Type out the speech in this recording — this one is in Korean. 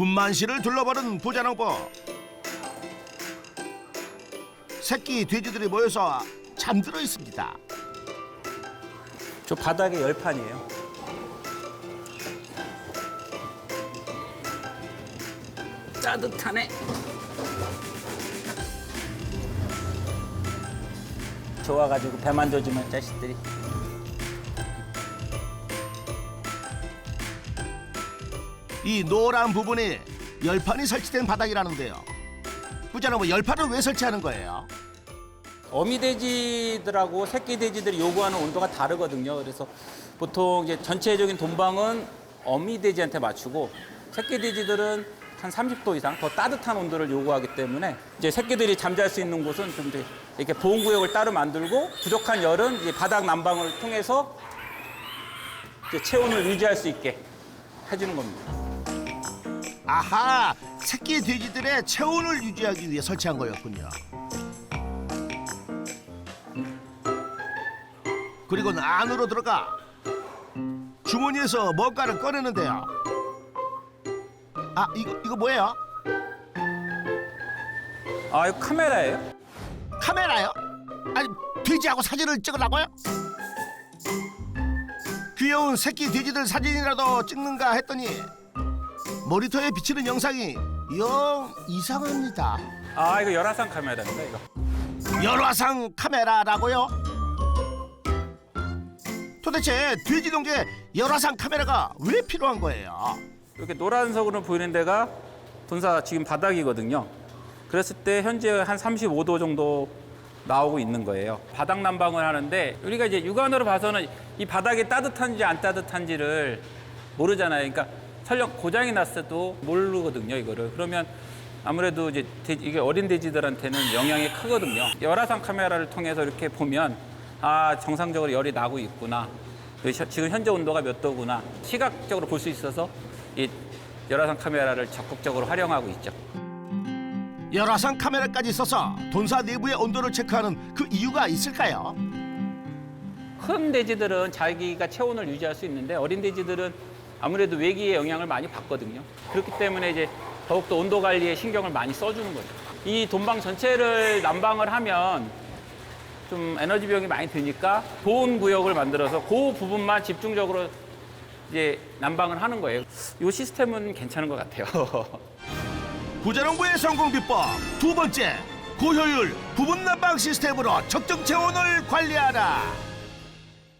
분만실을 둘러버린 부자농부. 새끼 돼지들이 모여서 잠들어 있습니다. 저 바닥에 열판이에요. 따뜻하네. 좋아가지고 배만 져주면 자식들이. 이 노란 부분이 열판이 설치된 바닥이라는데요. 부자농부 열판을 왜 설치하는 거예요? 어미 돼지들하고 새끼 돼지들이 요구하는 온도가 다르거든요. 그래서 보통 이제 전체적인 돈방은 어미 돼지한테 맞추고 새끼 돼지들은 한 30도 이상 더 따뜻한 온도를 요구하기 때문에 이제 새끼들이 잠잘 수 있는 곳은 좀 이렇게 보온 구역을 따로 만들고 부족한 열은 이제 바닥 난방을 통해서 이제 체온을 유지할 수 있게 해주는 겁니다. 아하, 새끼 돼지들의 체온을 유지하기 위해 설치한 거였군요. 그리고는 안으로 들어가 주머니에서 뭔가를 꺼내는데요. 아, 이거 이거 뭐예요? 아, 이거 카메라예요? 카메라요? 아니 돼지하고 사진을 찍으라고요? 귀여운 새끼 돼지들 사진이라도 찍는가 했더니 모니터에 비치는 영상이 영 이상합니다. 아, 이거 열화상 카메라입니다, 이거. 열화상 카메라라고요? 도대체 돼지 농장에 열화상 카메라가 왜 필요한 거예요? 이렇게 노란색으로 보이는 데가 본사 지금 바닥이거든요. 그랬을 때 현재 한 35도 정도 나오고 있는 거예요. 바닥 난방을 하는데 우리가 이제 육안으로 봐서는 이 바닥이 따뜻한지 안 따뜻한지를 모르잖아요. 그러니까 설령 고장이 났어도 모르거든요, 이거를. 그러면 아무래도 이제 돼지- 이게 어린 돼지들한테는 영향이 크거든요. 열화상 카메라를 통해서 이렇게 보면 아 정상적으로 열이 나고 있구나. 시- 지금 현재 온도가 몇 도구나. 시각적으로 볼 수 있어서 이 열화상 카메라를 적극적으로 활용하고 있죠. 열화상 카메라까지 써서 돈사 내부의 온도를 체크하는 그 이유가 있을까요? 큰 돼지들은 자기가 체온을 유지할 수 있는데 어린 돼지들은 아무래도 외기의 영향을 많이 받거든요. 그렇기 때문에 이제 더욱더 온도 관리에 신경을 많이 써주는 거죠. 이 돈방 전체를 난방을 하면 좀 에너지 비용이 많이 드니까 보온 구역을 만들어서 그 부분만 집중적으로 이제 난방을 하는 거예요. 이 시스템은 괜찮은 것 같아요. 부자농부의 성공 비법 두 번째 고효율 부분 난방 시스템으로 적정 체온을 관리하라.